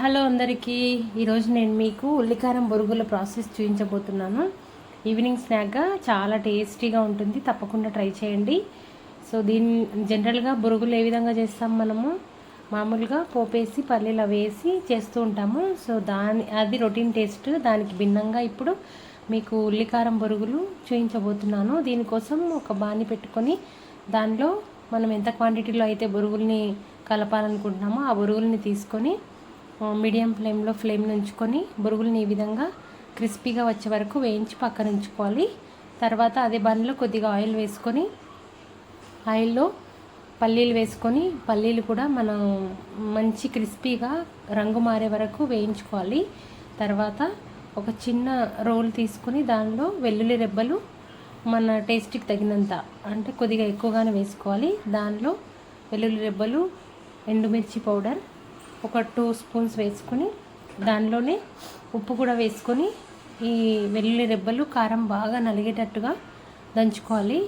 Hello అందరికీ. ఈరోజు నేను మీకు ఉల్లికారం బొరుగుల ప్రాసెస్ చూపించబోతున్నాను. ఈవినింగ్ స్నాక్గా చాలా టేస్టీగా ఉంటుంది. తప్పకుండా ట్రై చేయండి. సో దీన్ని జనరల్గా బొరుగులు ఏ విధంగా చేస్తాం మనము? మామూలుగా పోపేసి పల్లీలు వేసి చేస్తూ ఉంటాము. సో దాని అది రొటీన్ టేస్ట్. దానికి భిన్నంగా ఇప్పుడు మీకు ఉల్లికారం బొరుగులు చూపించబోతున్నాను. దీనికోసం ఒక బాణి పెట్టుకొని దానిలో మనం ఎంత క్వాంటిటీలో అయితే బొరుగుల్ని కలపాలనుకుంటున్నామో ఆ బొరుగుల్ని తీసుకొని మీడియం ఫ్లేమ్లో ఫ్లేమ్ ఉంచుకొని బురుగులను ఈ విధంగా క్రిస్పీగా వచ్చే వరకు వేయించి పక్కన ఉంచుకోవాలి. తర్వాత అదే బన్లో కొద్దిగా ఆయిల్ వేసుకొని ఆయిల్లో పల్లీలు వేసుకొని పల్లీలు కూడా మనం మంచి క్రిస్పీగా రంగు మారే వరకు వేయించుకోవాలి. తర్వాత ఒక చిన్న రోల్ తీసుకొని దానిలో వెల్లుల్లి రెబ్బలు మన టేస్ట్కి తగినంత అంటే కొద్దిగా ఎక్కువగానే వేసుకోవాలి. దానిలో వెల్లుల్లి రెబ్బలు ఎండుమిర్చి పౌడర్ ఒక టూ స్పూన్స్ వేసుకొని దానిలోనే ఉప్పు కూడా వేసుకొని ఈ వెల్లుల్లి రెబ్బలు కారం బాగా నలిగేటట్టుగా దంచుకోవాలి.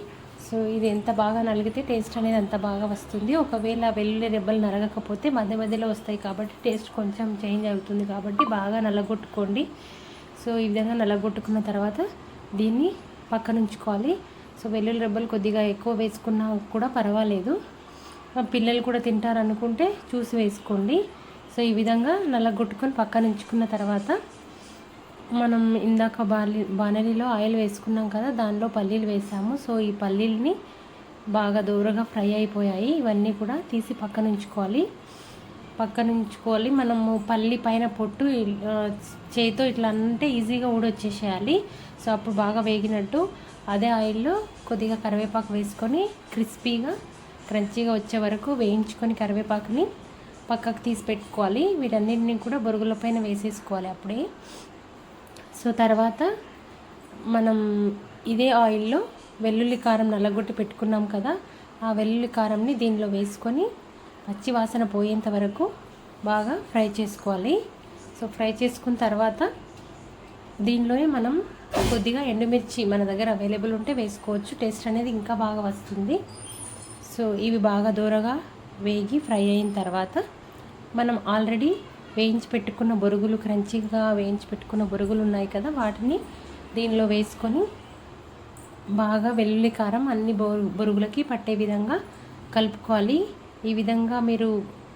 సో ఇది ఎంత బాగా నలిగితే టేస్ట్ అనేది అంత బాగా వస్తుంది. ఒకవేళ వెల్లుల్లి రెబ్బలు నలగకపోతే మధ్య మధ్యలో వస్తాయి కాబట్టి టేస్ట్ కొంచెం చేంజ్ అవుతుంది కాబట్టి బాగా నలగొట్టుకోండి. సో ఈ విధంగా నలగొట్టుకున్న తర్వాత దీన్ని పక్కన ఉంచుకోవాలి సో వెల్లుల్లి రెబ్బలు కొద్దిగా ఎక్కువ వేసుకున్నా కూడా పర్వాలేదు. పిల్లలు కూడా తింటారనుకుంటే చూసి వేసుకోండి. సో ఈ విధంగా నల్లగొట్టుకొని పక్కన ఉంచుకున్న తర్వాత మనం ఇందాక బాలి బాణలిలో ఆయిల్ వేసుకున్నాం కదా దానిలో పల్లీలు వేసాము. సో ఈ పల్లీలని బాగా దూరగా ఫ్రై అయిపోయాయి. ఇవన్నీ కూడా తీసి పక్కన ఉంచుకోవాలి. పక్కన ఉంచుకోవాలి. మనము పల్లి పైన పొట్టు చేతితో ఇట్లా అంటే ఈజీగా ఊడొచ్చేసేయాలి. సో అప్పుడు బాగా వేగినట్టు అదే ఆయిల్లో కొద్దిగా కరివేపాకు వేసుకొని క్రిస్పీగా క్రంచీగా వచ్చే వరకు వేయించుకొని కరివేపాకుని పక్కకు తీసి పెట్టుకోవాలి. వీటన్నిటిని కూడా బొరుగుల పైన వేసేసుకోవాలి అప్పుడే. సో తర్వాత మనం ఇదే ఆయిల్లో వెల్లుల్లి కారం నల్లగొట్టి పెట్టుకున్నాం కదా ఆ వెల్లుల్లి కారంని దీనిలో వేసుకొని పచ్చి వాసన పోయేంత వరకు బాగా ఫ్రై చేసుకోవాలి. సో ఫ్రై చేసుకున్న తర్వాత దీనిలోనే మనం కొద్దిగా ఎండుమిర్చి మన దగ్గర అవైలబుల్ ఉంటే వేసుకోవచ్చు. టేస్ట్ అనేది ఇంకా బాగా వస్తుంది. సో ఇవి బాగా దూరగా వేగి ఫ్రై అయిన తర్వాత మనం ఆల్రెడీ వేయించి పెట్టుకున్న బొరుగులు క్రంచిగా వేయించి పెట్టుకున్న బొరుగులు ఉన్నాయి కదా వాటిని దీనిలో వేసుకొని బాగా వెల్లుల్లి కారం అన్ని బొరుగులకి పట్టే విధంగా కలుపుకోవాలి. ఈ విధంగా మీరు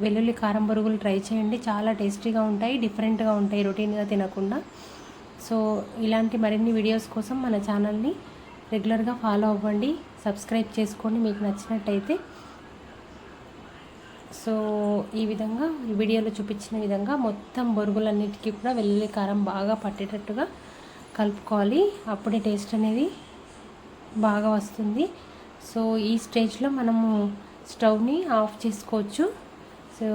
వెల్లుల్లి కారం బొరుగులు ట్రై చేయండి. చాలా టేస్టీగా ఉంటాయి డిఫరెంట్గా ఉంటాయి రొటీన్గా తినకుండా. సో ఇలాంటి మరిన్ని వీడియోస్ కోసం మన ఛానల్ని రెగ్యులర్గా ఫాలో అవ్వండి సబ్స్క్రైబ్ చేసుకోండి మీకు నచ్చినట్టయితే. సో ఈ విధంగా ఈ వీడియోలో చూపించిన విధంగా మొత్తం బొరుగులన్నిటికీ కూడా వెల్లుల్లి కారం బాగా పట్టేటట్టుగా కలుపుకోవాలి. అప్పుడే టేస్ట్ అనేది బాగా వస్తుంది. సో ఈ స్టేజ్లో మనము స్టవ్ని ఆఫ్ చేసుకోవచ్చు. సో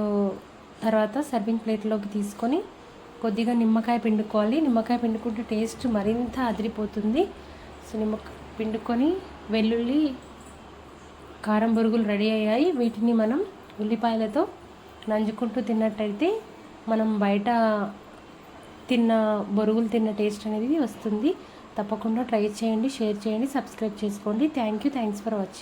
తర్వాత సర్వింగ్ ప్లేట్లోకి తీసుకొని కొద్దిగా నిమ్మకాయ పిండుకోవాలి. నిమ్మకాయ పిండుకుంటే టేస్ట్ మరింత అదిరిపోతుంది. సో నిమ్మకాయ పిండుకొని వెల్లుల్లి కారం బొరుగులు రెడీ అయ్యాయి. వీటిని మనం ఉల్లిపాయలతో నంజుకుంటూ తిన్నట్టయితే మనం బయట తిన్న బొరుగులు తిన్న టేస్ట్ అనేది వస్తుంది. తప్పకుండా ట్రై చేయండి షేర్ చేయండి సబ్స్క్రైబ్ చేసుకోండి. Thank you. Thanks for watching.